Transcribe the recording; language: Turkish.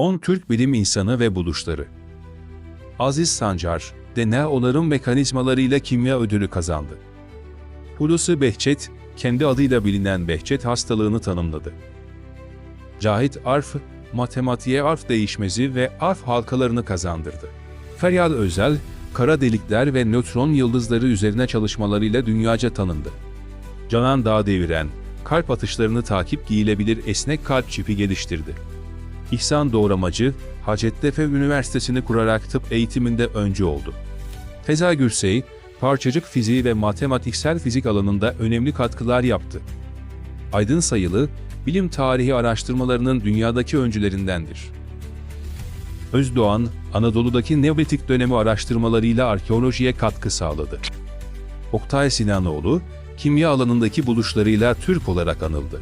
10 Türk bilim insanı ve buluşları. Aziz Sancar, DNA onarım mekanizmalarıyla kimya ödülü kazandı. Hulusi Behçet, kendi adıyla bilinen Behçet hastalığını tanımladı. Cahit Arf, matematiğe arf değişmezi ve arf halkalarını kazandırdı. Feryal Özel, kara delikler ve nötron yıldızları üzerine çalışmalarıyla dünyaca tanındı. Canan Dağdeviren, kalp atışlarını takip giyilebilir esnek kalp çipi geliştirdi. İhsan Doğramacı, Hacettepe Üniversitesi'ni kurarak tıp eğitiminde öncü oldu. Feza Gürsey, parçacık fiziği ve matematiksel fizik alanında önemli katkılar yaptı. Aydın Sayılı, bilim tarihi araştırmalarının dünyadaki öncülerindendir. Özdoğan, Anadolu'daki Neolitik dönemi araştırmalarıyla arkeolojiye katkı sağladı. Oktay Sinanoğlu, kimya alanındaki buluşlarıyla Türk olarak anıldı.